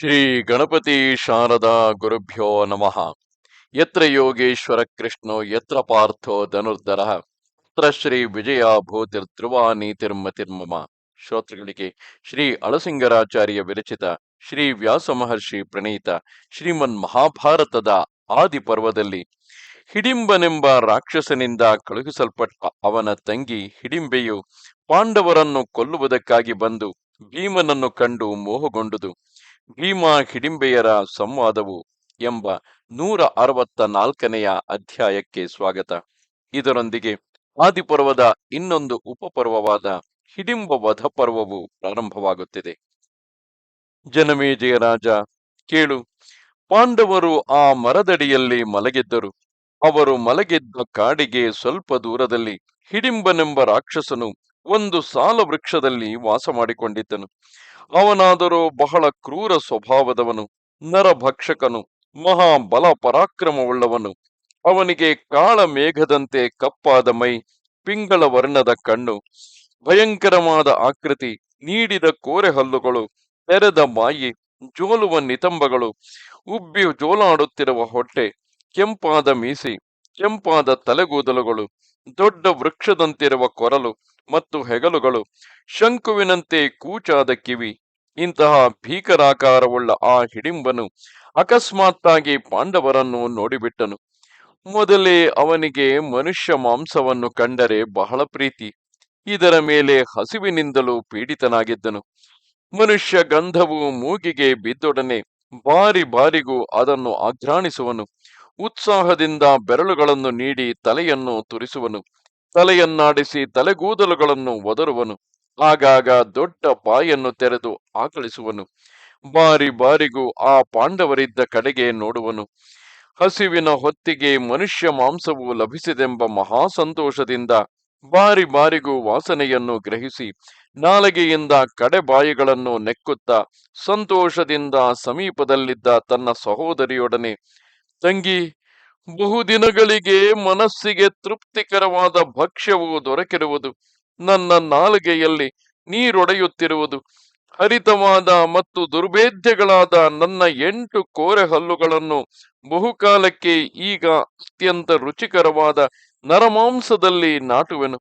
ಶ್ರೀ ಗಣಪತಿ ಶಾರದಾ ಗುರುಭ್ಯೋ ನಮಃ. ಯತ್ರ ಯೋಗೇಶ್ವರ ಕೃಷ್ಣೋ, ಯತ್ರ ಪಾರ್ಥೋ ಧನುರ್ಧರ ತತ್ರ ಶ್ರೀ ವಿಜಯ ಭೂತಿರ್ಧ್ರುವ ನೀತಿರ್ಮತಿರ್ಮಮ ಶ್ರೋತೃಗಳಿಗೆ ಶ್ರೀ ಅಳಸಿಂಗರಾಚಾರ್ಯ ವಿರಚಿತ ಶ್ರೀ ವ್ಯಾಸ ಮಹರ್ಷಿ ಪ್ರಣೀತ ಶ್ರೀಮನ್ ಮಹಾಭಾರತದ ಆದಿ ಪರ್ವದಲ್ಲಿ ಹಿಡಿಂಬನೆಂಬ ರಾಕ್ಷಸನಿಂದ ಕಳುಹಿಸಲ್ಪಟ್ಟ ಅವನ ತಂಗಿ ಹಿಡಿಂಬೆಯು ಪಾಂಡವರನ್ನು ಕೊಲ್ಲುವುದಕ್ಕಾಗಿ ಬಂದು ಭೀಮನನ್ನು ಕಂಡು ಮೋಹಗೊಂಡುದು. ಭೀಮ ಹಿಡಿಂಬೆಯರ ಸಂವಾದವು ಎಂಬ ನೂರ ಅರವತ್ತ ನಾಲ್ಕನೆಯ ಅಧ್ಯಾಯಕ್ಕೆ ಸ್ವಾಗತ. ಇದರೊಂದಿಗೆ ಆದಿಪರ್ವದ ಇನ್ನೊಂದು ಉಪಪರ್ವವಾದ ಹಿಡಿಂಬ ವಧ ಪರ್ವವು ಪ್ರಾರಂಭವಾಗುತ್ತಿದೆ ಜನಮೇಜಯ ರಾಜ, ಕೇಳು. ಪಾಂಡವರು ಆ ಮರದಡಿಯಲ್ಲಿ ಮಲಗಿದ್ದರು. ಅವರು ಮಲಗಿದ್ದ ಕಾಡಿಗೆ ಸ್ವಲ್ಪ ದೂರದಲ್ಲಿ ಹಿಡಿಂಬನೆಂಬ ರಾಕ್ಷಸನು ಒಂದು ಸಾಲ ವೃಕ್ಷದಲ್ಲಿ ವಾಸ ಮಾಡಿಕೊಂಡಿದ್ದನು. ಅವನಾದರೂ ಬಹಳ ಕ್ರೂರ ಸ್ವಭಾವದವನು, ನರಭಕ್ಷಕನು, ಮಹಾಬಲ ಪರಾಕ್ರಮವುಳ್ಳವನು. ಅವನಿಗೆ ಕಾಳ ಮೇಘದಂತೆ ಕಪ್ಪಾದ ಮೈ, ಪಿಂಗಳ ವರ್ಣದ ಕಣ್ಣು, ಭಯಂಕರವಾದ ಆಕೃತಿ, ನೀಡಿದ ಕೋರೆ ಹಲ್ಲುಗಳು, ತೆರೆದ ಬಾಯಿ, ಜೋಲುವ ನಿತಂಬಗಳು, ಉಬ್ಬಿ ಜೋಲಾಡುತ್ತಿರುವ ಹೊಟ್ಟೆ, ಕೆಂಪಾದ ಮೀಸಿ. ಕೆಂಪಾದ ತಲೆಗೂದಲುಗಳು, ದೊಡ್ಡ ವೃಕ್ಷದಂತಿರುವ ಕೊರಲು ಮತ್ತು ಹೆಗಲುಗಳು, ಶಂಕುವಿನಂತೆ ಕೂಚಾದ ಕಿವಿ, ಇಂತಹ ಭೀಕರಾಕಾರವುಳ್ಳ ಆ ಹಿಡಿಂಬನು ಅಕಸ್ಮಾತ್ತಾಗಿ ಪಾಂಡವರನ್ನು ನೋಡಿಬಿಟ್ಟನು. ಮೊದಲೇ ಅವನಿಗೆ ಮನುಷ್ಯ ಮಾಂಸವನ್ನು ಕಂಡರೆ ಬಹಳ ಪ್ರೀತಿ, ಇದರ ಮೇಲೆ ಹಸಿವಿನಿಂದಲೂ ಪೀಡಿತನಾಗಿದ್ದನು. ಮನುಷ್ಯ ಗಂಧವು ಮೂಗಿಗೆ ಬಿದ್ದೊಡನೆ ಬಾರಿ ಬಾರಿಗೂ ಅದನ್ನು ಆಘ್ರಾಣಿಸುವನು. ಉತ್ಸಾಹದಿಂದ ಬೆರಳುಗಳನ್ನು ನೀಡಿ ತಲೆಯನ್ನು ತುರಿಸುವನು. ತಲೆಯನ್ನಾಡಿಸಿ ತಲೆಗೂದಲುಗಳನ್ನು ಒದರುವನು. ಆಗಾಗ ದೊಡ್ಡ ಬಾಯನ್ನು ತೆರೆದು ಆಕಳಿಸುವನು. ಬಾರಿ ಬಾರಿಗೂ ಆ ಪಾಂಡವರಿದ್ದ ಕಡೆಗೆ ನೋಡುವನು. ಹಸಿವಿನ ಹೊತ್ತಿಗೆ ಮನುಷ್ಯ ಮಾಂಸವು ಲಭಿಸಿದೆಂಬ ಮಹಾ ಸಂತೋಷದಿಂದ ಬಾರಿ ಬಾರಿಗೂ ವಾಸನೆಯನ್ನು ಗ್ರಹಿಸಿ ನಾಲಗೆಯಿಂದ ಕಡೆ ಬಾಯಿಗಳನ್ನು ನೆಕ್ಕುತ್ತಾ ಸಂತೋಷದಿಂದ ಸಮೀಪದಲ್ಲಿದ್ದ ತನ್ನ ಸಹೋದರಿಯೊಡನೆ ತಂಗಿ, ಬಹುದಿನಗಳಿಗೆ ಮನಸ್ಸಿಗೆ ತೃಪ್ತಿಕರವಾದ ಭಕ್ಷ್ಯವು ದೊರಕಿರುವುದು. ನನ್ನ ನಾಲಿಗೆಯಲ್ಲಿ ನೀರೊಡೆಯುತ್ತಿರುವುದು. ಹರಿತವಾದ ಮತ್ತು ದುರ್ಭೇದ್ಯಗಳಾದ ನನ್ನ ಎಂಟು ಕೋರೆ ಹಲ್ಲುಗಳನ್ನು ಬಹುಕಾಲಕ್ಕೆ ಈಗ ಅತ್ಯಂತ ರುಚಿಕರವಾದ ನರಮಾಂಸದಲ್ಲಿ ನಾಟುವೆನು.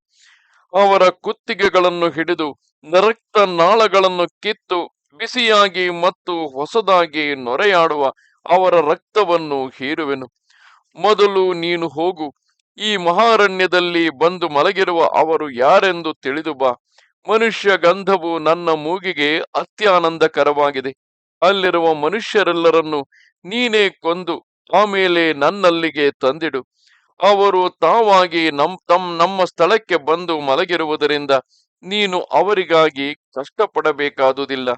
ಅವರ ಕುತ್ತಿಗೆಗಳನ್ನು ಹಿಡಿದು ನರಕ್ತ ನಾಳಗಳನ್ನು ಕಿತ್ತು, ಬಿಸಿಯಾಗಿ ಮತ್ತು ಹೊಸದಾಗಿ ನೊರೆಯಾಡುವ ಅವರ ರಕ್ತವನ್ನು ಹೀರುವೆನು. ಮೊದಲು ನೀನು ಹೋಗು. ಈ ಮಹಾರಣ್ಯದಲ್ಲಿ ಬಂದು ಮಲಗಿರುವ ಅವರು ಯಾರೆಂದು ತಿಳಿದು ಬಾ. ಮನುಷ್ಯ ಗಂಧವು ನನ್ನ ಮೂಗಿಗೆ ಅತ್ಯಾನಂದಕರವಾಗಿದೆ. ಅಲ್ಲಿರುವ ಮನುಷ್ಯರೆಲ್ಲರನ್ನು ನೀನೇ ಕೊಂದು ಆಮೇಲೆ ನನ್ನಲ್ಲಿಗೆ ತಂದಿಡು. ಅವರು ತಾವಾಗಿ ನಮ್, ತಮ್, ನಮ್ಮ ಸ್ಥಳಕ್ಕೆ ಬಂದು ಮಲಗಿರುವುದರಿಂದ ನೀನು ಅವರಿಗಾಗಿ ಕಷ್ಟಪಡಬೇಕಾದುದಿಲ್ಲ.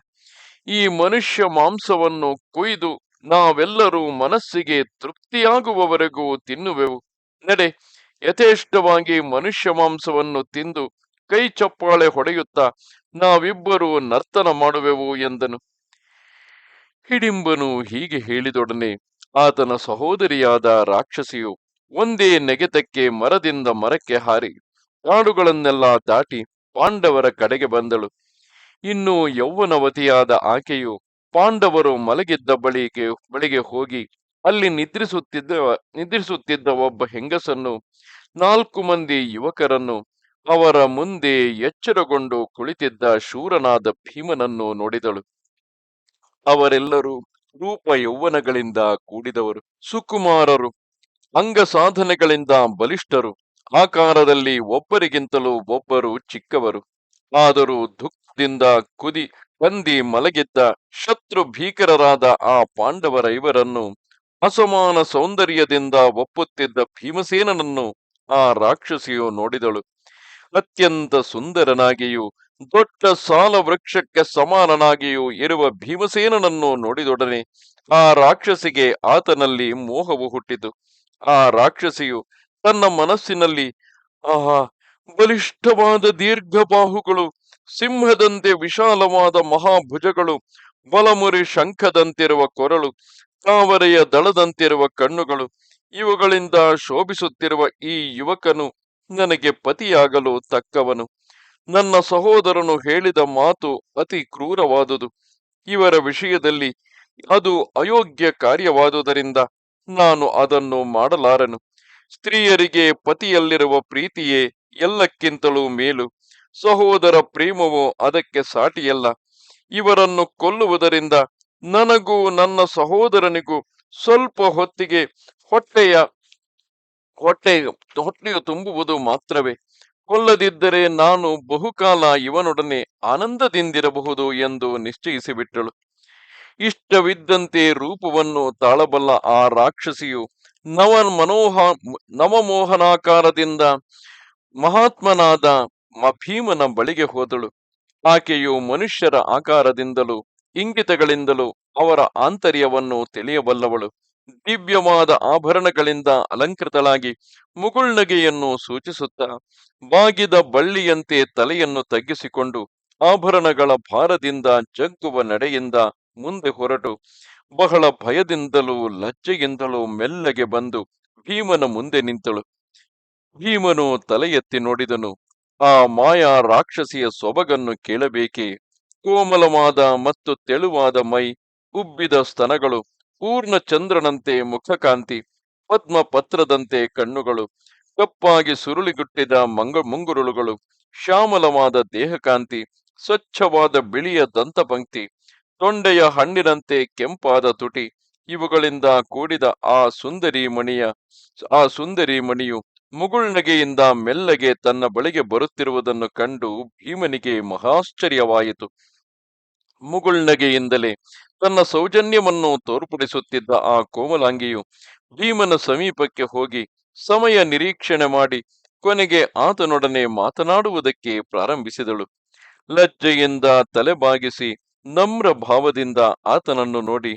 ಈ ಮನುಷ್ಯ ಮಾಂಸವನ್ನು ಕೊಯ್ದು ನಾವೆಲ್ಲರೂ ಮನಸ್ಸಿಗೆ ತೃಪ್ತಿಯಾಗುವವರೆಗೂ ತಿನ್ನುವೆವು. ನಡೆ, ಯಥೇಷ್ಟವಾಗಿ ಮನುಷ್ಯ ಮಾಂಸವನ್ನು ತಿಂದು ಕೈ ಚಪ್ಪಾಳೆ ಹೊಡೆಯುತ್ತಾ ನಾವಿಬ್ಬರು ನರ್ತನ ಮಾಡುವೆವು ಎಂದನು. ಹಿಡಿಂಬನು ಹೀಗೆ ಹೇಳಿದೊಡನೆ, ಆತನ ಸಹೋದರಿಯಾದ ರಾಕ್ಷಸಿಯು ಒಂದೇ ನೆಗೆತಕ್ಕೆ ಮರದಿಂದ ಮರಕ್ಕೆ ಹಾರಿ, ಕಾಡುಗಳನ್ನೆಲ್ಲ ದಾಟಿ ಪಾಂಡವರ ಕಡೆಗೆ ಬಂದಳು. ಇನ್ನು ಯೌವನವತಿಯಾದ ಆಕೆಯು ಪಾಂಡವರು ಮಲಗಿದ್ದ ಬಳಿಗೆ ಬಳಿಗೆ ಹೋಗಿ ಅಲ್ಲಿ ನಿದ್ರಿಸುತ್ತಿದ್ದ ನಿದ್ರಿಸುತ್ತಿದ್ದ ಒಬ್ಬ ಹೆಂಗಸನ್ನು, ನಾಲ್ಕು ಮಂದಿ ಯುವಕರನ್ನು, ಅವರ ಮುಂದೆ ಎಚ್ಚರಗೊಂಡು ಕುಳಿತಿದ್ದ ಶೂರನಾದ ಭೀಮನನ್ನು ನೋಡಿದಳು. ಅವರೆಲ್ಲರೂ ರೂಪ ಯೌವನಗಳಿಂದ ಕೂಡಿದವರು, ಸುಕುಮಾರರು ಅಂಗ ಸಾಧನೆಗಳಿಂದ ಬಲಿಷ್ಠರು, ಆಕಾರದಲ್ಲಿ ಒಬ್ಬರಿಗಿಂತಲೂ ಒಬ್ಬರು ಚಿಕ್ಕವರು, ಆದರೂ ದುಃಖದಿಂದ ಕುದಿ ಕಂದಿ ಮಲಗಿದ್ದ ಶತ್ರು ಭೀಕರರಾದ ಆ ಪಾಂಡವರ ಇವರನ್ನು ಅಸಮಾನ ಸೌಂದರ್ಯದಿಂದ ಒಪ್ಪುತ್ತಿದ್ದ ಭೀಮಸೇನನನ್ನು ಆ ರಾಕ್ಷಸಿಯು ನೋಡಿದಳು. ಅತ್ಯಂತ ಸುಂದರನಾಗಿಯೂ, ದೊಡ್ಡ ಸಾಲ ವೃಕ್ಷಕ್ಕೆ ಸಮಾನನಾಗಿಯೂ ಇರುವ ಭೀಮಸೇನನನ್ನು ನೋಡಿದೊಡನೆ ಆ ರಾಕ್ಷಸಿಗೆ ಆತನಲ್ಲಿ ಮೋಹವು ಹುಟ್ಟಿತು. ಆ ರಾಕ್ಷಸಿಯು ತನ್ನ ಮನಸ್ಸಿನಲ್ಲಿ, ಆಹಾ, ಬಲಿಷ್ಠವಾದ ದೀರ್ಘ ಬಾಹುಗಳು ಸಿಂಹದಂತೆ ವಿಶಾಲವಾದ ಮಹಾಭುಜಗಳು, ಬಲಮುರಿ ಶಂಖದಂತಿರುವ ಕೊರಳು, ತಾವರೆಯ ದಳದಂತಿರುವ ಕಣ್ಣುಗಳು, ಇವುಗಳಿಂದ ಶೋಭಿಸುತ್ತಿರುವ ಈ ಯುವಕನು ನನಗೆ ಪತಿಯಾಗಲು ತಕ್ಕವನು. ನನ್ನ ಸಹೋದರನು ಹೇಳಿದ ಮಾತು ಅತಿ ಕ್ರೂರವಾದುದು. ಇವರ ವಿಷಯದಲ್ಲಿ ಅದು ಅಯೋಗ್ಯ ಕಾರ್ಯವಾದುದರಿಂದ ನಾನು ಅದನ್ನು ಮಾಡಲಾರನು. ಸ್ತ್ರೀಯರಿಗೆ ಪತಿಯಲ್ಲಿರುವ ಪ್ರೀತಿಯೇ ಎಲ್ಲಕ್ಕಿಂತಲೂ ಮೇಲು. ಸಹೋದರ ಪ್ರೇಮವು ಅದಕ್ಕೆ ಸಾಟಿಯಲ್ಲ. ಇವರನ್ನು ಕೊಲ್ಲುವುದರಿಂದ ನನಗೂ ನನ್ನ ಸಹೋದರನಿಗೂ ಸ್ವಲ್ಪ ಹೊತ್ತಿಗೆ ಹೊಟ್ಟೆಯ ಹೊಟ್ಟೆ ಹೊಟ್ಟೆಯು ತುಂಬುವುದು ಮಾತ್ರವೇ. ಕೊಲ್ಲದಿದ್ದರೆ ನಾನು ಬಹುಕಾಲ ಇವನೊಡನೆ ಆನಂದದಿಂದಿರಬಹುದು ಎಂದು ನಿಶ್ಚಯಿಸಿಬಿಟ್ಟಳು. ಇಷ್ಟವಿದ್ದಂತೆ ರೂಪವನ್ನು ತಾಳಬಲ್ಲ ಆ ರಾಕ್ಷಸಿಯು ನವ ಮನೋಹ ನವಮೋಹನಾಕಾರದಿಂದ ಮಹಾತ್ಮನಾದ ಮ- ಭೀಮನ ಬಳಿಗೆ ಹೋದಳು. ಆಕೆಯು ಮನುಷ್ಯರ ಆಕಾರದಿಂದಲೂ ಇಂಗಿತಗಳಿಂದಲೂ ಅವರ ಆಂತರ್ಯವನ್ನು ತಿಳಿಯಬಲ್ಲವಳು ದಿವ್ಯವಾದ ಆಭರಣಗಳಿಂದ ಅಲಂಕೃತಳಾಗಿ ಮುಗುಳ್ನಗೆಯನ್ನು ಸೂಚಿಸುತ್ತಾ, ಬಾಗಿದ ಬಳ್ಳಿಯಂತೆ ತಲೆಯನ್ನು ತಗ್ಗಿಸಿಕೊಂಡು ಆಭರಣಗಳ ಭಾರದಿಂದ ಜಗ್ಗುವ ನಡೆಯಿಂದ ಮುಂದೆ ಹೊರಟು. ಬಹಳ ಭಯದಿಂದಲೂ ಲಜ್ಜೆಯಿಂದಲೂ ಮೆಲ್ಲಗೆ ಬಂದು ಭೀಮನ ಮುಂದೆ ನಿಂತಳು. ಭೀಮನು ತಲೆ ನೋಡಿದನು. ಆ ಮಾಯಾ ರಾಕ್ಷಸಿಯ ಸೊಬಗನ್ನು ಕೇಳಬೇಕೆ? ಕೋಮಲವಾದ ಮತ್ತು ತೆಳುವಾದ ಮೈ, ಉಬ್ಬಿದ ಸ್ತನಗಳು, ಪೂರ್ಣ ಚಂದ್ರನಂತೆ ಮುಖಕಾಂತಿ ಪದ್ಮ ಪತ್ರದಂತೆ ಕಣ್ಣುಗಳು, ಕಪ್ಪಾಗಿ ಸುರುಳಿಗುಟ್ಟಿದ ಮಂಗ ಮುಂಗುರುಳುಗಳು, ಶ್ಯಾಮಲವಾದ ದೇಹಕಾಂತಿ, ಸ್ವಚ್ಛವಾದ ಬಿಳಿಯ ದಂತಪಂಕ್ತಿ, ತೊಂಡೆಯ ಹಣ್ಣಿನಂತೆ ಕೆಂಪಾದ ತುಟಿ, ಇವುಗಳಿಂದ ಕೂಡಿದ ಆ ಸುಂದರಿ ಮಣಿಯ ಆ ಸುಂದರಿ ಮಣಿಯು ಮುಗುಳ್ನಗೆಯಿಂದ ಮೆಲ್ಲಗೆ ತನ್ನ ಬಳಿಗೆ ಬರುತ್ತಿರುವುದನ್ನು ಕಂಡು ಭೀಮನಿಗೆ ಮಹಾಶ್ಚರ್ಯವಾಯಿತು. ಮುಗುಳ್ನಗೆಯಿಂದಲೇ ತನ್ನ ಸೌಜನ್ಯವನ್ನು ತೋರ್ಪಡಿಸುತ್ತಿದ್ದ ಆ ಕೋಮಲಾಂಗಿಯು ಭೀಮನ ಸಮೀಪಕ್ಕೆ ಹೋಗಿ ಸಮಯ ನಿರೀಕ್ಷಣೆ ಮಾಡಿ ಕೊನೆಗೆ ಆತನೊಡನೆ ಮಾತನಾಡುವುದಕ್ಕೆ ಪ್ರಾರಂಭಿಸಿದಳು. ಲಜ್ಜೆಯಿಂದ ತಲೆ ಬಾಗಿಸಿ ನಮ್ರ ಭಾವದಿಂದ ಆತನನ್ನು ನೋಡಿ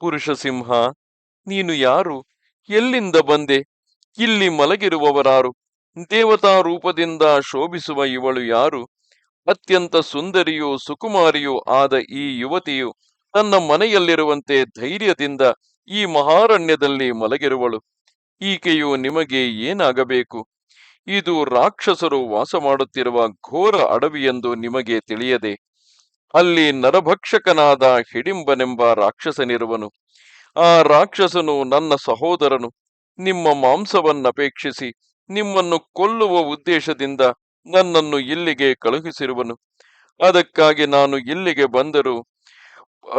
ಪುರುಷ ಸಿಂಹ ನೀನು ಯಾರು? ಎಲ್ಲಿಂದ ಬಂದೆ? ಇಲ್ಲಿ ಮಲಗಿರುವವರಾರು ದೇವತಾ ರೂಪದಿಂದ ಶೋಭಿಸುವ ಇವಳು ಯಾರು? ಅತ್ಯಂತ ಸುಂದರಿಯೂ ಸುಕುಮಾರಿಯೂ ಆದ ಈ ಯುವತಿಯು ತನ್ನ ಮನೆಯಲ್ಲಿರುವಂತೆ ಧೈರ್ಯದಿಂದ ಈ ಮಹಾರಣ್ಯದಲ್ಲಿ ಮಲಗಿರುವಳು. ಈಕೆಯು ನಿಮಗೆ ಏನಾಗಬೇಕು? ಇದು ರಾಕ್ಷಸರು ವಾಸ ಮಾಡುತ್ತಿರುವ ಘೋರ ಅಡವಿಯೆಂದು ನಿಮಗೆ ತಿಳಿಯದೆ, ಅಲ್ಲಿ ನರಭಕ್ಷಕನಾದ ಹಿಡಿಂಬನೆಂಬ ರಾಕ್ಷಸನಿರುವನು. ಆ ರಾಕ್ಷಸನು ನನ್ನ ಸಹೋದರನು. ನಿಮ್ಮ ಮಾಂಸವನ್ನಪೇಕ್ಷಿಸಿ ನಿಮ್ಮನ್ನು ಕೊಲ್ಲುವ ಉದ್ದೇಶದಿಂದ ನನ್ನನ್ನು ಇಲ್ಲಿಗೆ ಕಳುಹಿಸಿರುವನು. ಅದಕ್ಕಾಗಿ ನಾನು ಇಲ್ಲಿಗೆ ಬಂದರೂ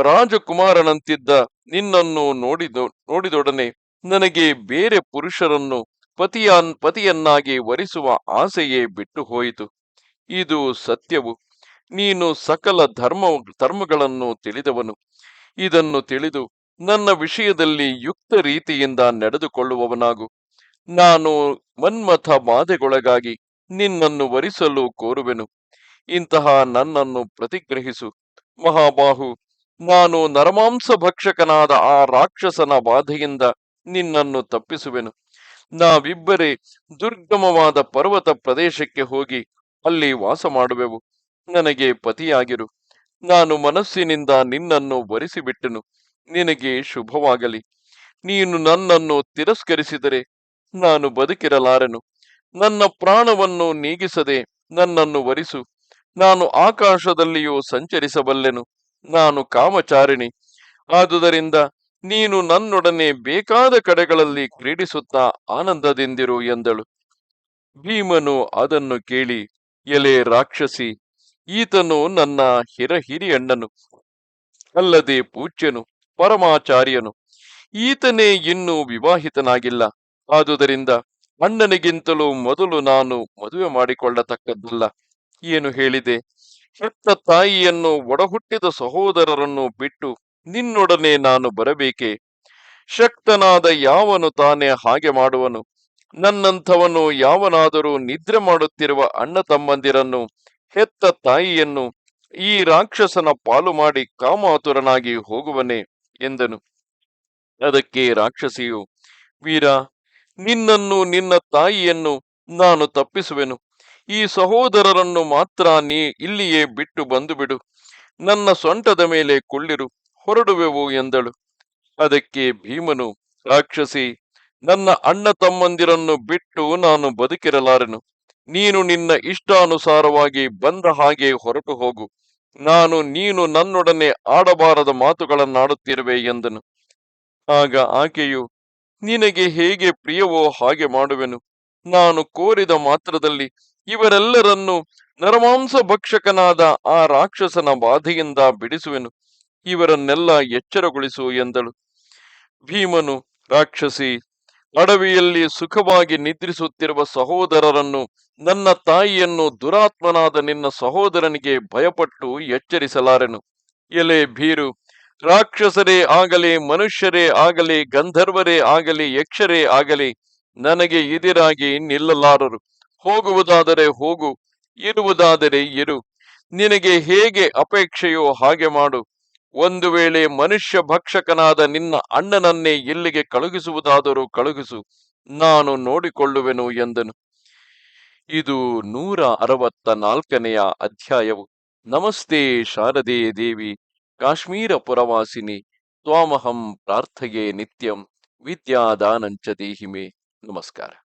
ರಾಜಕುಮಾರನಂತಿದ್ದ ನಿನ್ನನ್ನು ನೋಡಿದ, ನೋಡಿದೊಡನೆ ನನಗೆ ಬೇರೆ ಪುರುಷರನ್ನು ಪತಿಯನ್, ಪತಿಯನ್ನಾಗಿ ವರಿಸುವ ಆಸೆಯೇ ಬಿಟ್ಟು ಹೋಯಿತು ಇದು ಸತ್ಯವು. ನೀನು ಸಕಲ ಧರ್ಮ ಧರ್ಮಗಳನ್ನು ತಿಳಿದವನು. ಇದನ್ನು ತಿಳಿದು ನನ್ನ ವಿಷಯದಲ್ಲಿ ಯುಕ್ತ ರೀತಿಯಿಂದ ನಡೆದುಕೊಳ್ಳುವವನಾಗು. ನಾನು ಮನ್ಮಥ ಬಾಧೆಗೊಳಗಾಗಿ ನಿನ್ನನ್ನು ವರಿಸಲು ಕೋರುವೆನು. ಇಂತಹ ನನ್ನನ್ನು ಪ್ರತಿಗ್ರಹಿಸು. ಮಹಾಬಾಹು, ನಾನು ನರಮಾಂಸ ಭಕ್ಷಕನಾದ ಆ ರಾಕ್ಷಸನ ಬಾಧೆಯಿಂದ ನಿನ್ನನ್ನು ತಪ್ಪಿಸುವೆನು. ನಾವಿಬ್ಬರೇ ದುರ್ಗಮವಾದ ಪರ್ವತ ಪ್ರದೇಶಕ್ಕೆ ಹೋಗಿ ಅಲ್ಲಿ ವಾಸ ಮಾಡುವೆವು. ನನಗೆ ಪತಿಯಾಗಿರು. ನಾನು ಮನಸ್ಸಿನಿಂದ ನಿನ್ನನ್ನು ವರಿಸಿಬಿಟ್ಟೆನು. ನಿನಗೆ ಶುಭವಾಗಲಿ. ನೀನು ನನ್ನನ್ನು ತಿರಸ್ಕರಿಸಿದರೆ ನಾನು ಬದುಕಿರಲಾರೆನು. ನನ್ನ ಪ್ರಾಣವನ್ನು ನೀಗಿಸದೆ ನನ್ನನ್ನು ವರಿಸು. ನಾನು ಆಕಾಶದಲ್ಲಿಯೂ ಸಂಚರಿಸಬಲ್ಲೆನು. ನಾನು ಕಾಮಚಾರಿಣಿ. ಆದುದರಿಂದ ನೀನು ನನ್ನೊಡನೆ ಬೇಕಾದ ಕಡೆಗಳಲ್ಲಿ ಕ್ರೀಡಿಸುತ್ತಾ ಆನಂದದಿಂದಿರು ಎಂದಳು. ಭೀಮನು ಅದನ್ನು ಕೇಳಿ, ಎಲೆ ರಾಕ್ಷಸಿ, ಈತನು ನನ್ನ ಹಿರ ಹಿರಿಯಣ್ಣನು ಅಲ್ಲದೆ ಪೂಜ್ಯನು. ಪರಮಾಚಾರ್ಯನು, ಈತನೇ ಇನ್ನೂ ವಿವಾಹಿತನಾಗಿಲ್ಲ. ಆದುದರಿಂದ ಅಣ್ಣನಿಗಿಂತಲೂ ಮೊದಲು ನಾನು ಮದುವೆ ಮಾಡಿಕೊಳ್ಳತಕ್ಕದ್ದಲ್ಲ. ಏನು ಹೇಳಿದೆ? ಹೆತ್ತ ತಾಯಿಯನ್ನು ಒಡಹುಟ್ಟಿದ ಸಹೋದರರನ್ನು ಬಿಟ್ಟು ನಿನ್ನೊಡನೆ ನಾನು ಬರಬೇಕೆ? ಶಕ್ತನಾದ ಯಾವನು ತಾನೇ ಹಾಗೆ ಮಾಡುವನು? ನನ್ನಂಥವನು ಯಾವನಾದರೂ ನಿದ್ರೆ ಮಾಡುತ್ತಿರುವ ಅಣ್ಣ ತಮ್ಮಂದಿರನ್ನು, ಹೆತ್ತ ತಾಯಿಯನ್ನು, ಈ ರಾಕ್ಷಸನ ಪಾಲು ಮಾಡಿ ಕಾಮಾತುರನಾಗಿ ಹೋಗುವನೆ? ಎಂದನು. ಅದಕ್ಕೆ ರಾಕ್ಷಸಿಯು, ವೀರ, ನಿನ್ನನ್ನು ನಿನ್ನ ತಾಯಿಯನ್ನು ನಾನು ತಪ್ಪಿಸುವೆನು. ಈ ಸಹೋದರರನ್ನು ಮಾತ್ರ ನೀ ಇಲ್ಲಿಯೇ ಬಿಟ್ಟು ಬಂದು ಬಿಡು ನನ್ನ ಸೊಂಟದ ಮೇಲೆ ಕುಳ್ಳಿರು, ಹೊರಡುವೆವು ಎಂದಳು. ಅದಕ್ಕೆ ಭೀಮನು, ರಾಕ್ಷಸಿ, ನನ್ನ ಅಣ್ಣ ತಮ್ಮಂದಿರನ್ನು ಬಿಟ್ಟು ನಾನು ಬದುಕಿರಲಾರೆನು. ನೀನು ನಿನ್ನ ಇಷ್ಟಾನುಸಾರವಾಗಿ ಬಂದ ಹಾಗೆ ಹೊರಟು ಹೋಗು ನಾನು ನೀನು ನನ್ನೊಡನೆ ಆಡಬಾರದ ಮಾತುಗಳನ್ನಾಡುತ್ತಿರುವೆ ಎಂದನು. ಆಗ ಆಕೆಯು, ನಿನಗೆ ಹೇಗೆ ಪ್ರಿಯವೋ ಹಾಗೆ ಮಾಡುವೆನು. ನಾನು ಕೋರಿದ ಮಾತ್ರದಲ್ಲಿ ಇವರೆಲ್ಲರನ್ನು ನರಮಾಂಸ ಭಕ್ಷಕನಾದ ಆ ರಾಕ್ಷಸನ ಬಾಧೆಯಿಂದ ಬಿಡಿಸುವೆನು. ಇವರನ್ನೆಲ್ಲ ಎಚ್ಚರಗೊಳಿಸು ಎಂದಳು. ಭೀಮನು, ರಾಕ್ಷಸಿ ಅಡವಿಯಲ್ಲಿ ಸುಖವಾಗಿ ನಿದ್ರಿಸುತ್ತಿರುವ ಸಹೋದರರನ್ನು ನನ್ನ ತಾಯಿಯನ್ನು ದುರಾತ್ಮನಾದ ನಿನ್ನ ಸಹೋದರನಿಗೆ ಭಯಪಟ್ಟು ಎಚ್ಚರಿಸಲಾರೆನು. ಎಲೆ ಭೀರು, ರಾಕ್ಷಸರೇ ಆಗಲಿ, ಮನುಷ್ಯರೇ ಆಗಲಿ, ಗಂಧರ್ವರೇ ಆಗಲಿ, ಯಕ್ಷರೇ ಆಗಲಿ, ನನಗೆ ಎದಿರಾಗಿ ನಿಲ್ಲಲಾರರು. ಹೋಗುವುದಾದರೆ ಹೋಗು, ಇರುವುದಾದರೆ ಇರು. ನಿನಗೆ ಹೇಗೆ ಅಪೇಕ್ಷೆಯೋ ಹಾಗೆ ಮಾಡು. ಒಂದು ವೇಳೆ ಮನುಷ್ಯ ಭಕ್ಷಕನಾದ ನಿನ್ನ ಅಣ್ಣನನ್ನೇ ಇಲ್ಲಿಗೆ ಕಳುಹಿಸುವುದಾದರೂ ಕಳುಹಿಸು, ನಾನು ನೋಡಿಕೊಳ್ಳುವೆನು ಎಂದನು. ಇದು ನೂರ ಅರವತ್ತ ನಾಲ್ಕನೆಯ ಅಧ್ಯಾಯವು. ನಮಸ್ತೆ ಶಾರದೆ ದೇವಿ ಕಾಶ್ಮೀರ ಪುರವಾಸಿನಿ ತ್ವಾಮಹಂ ಪ್ರಾರ್ಥಯೇ ನಿತ್ಯಂ, ವಿದ್ಯಾದಾನಂಚ ದೇಹಿಮೆ. ನಮಸ್ಕಾರ.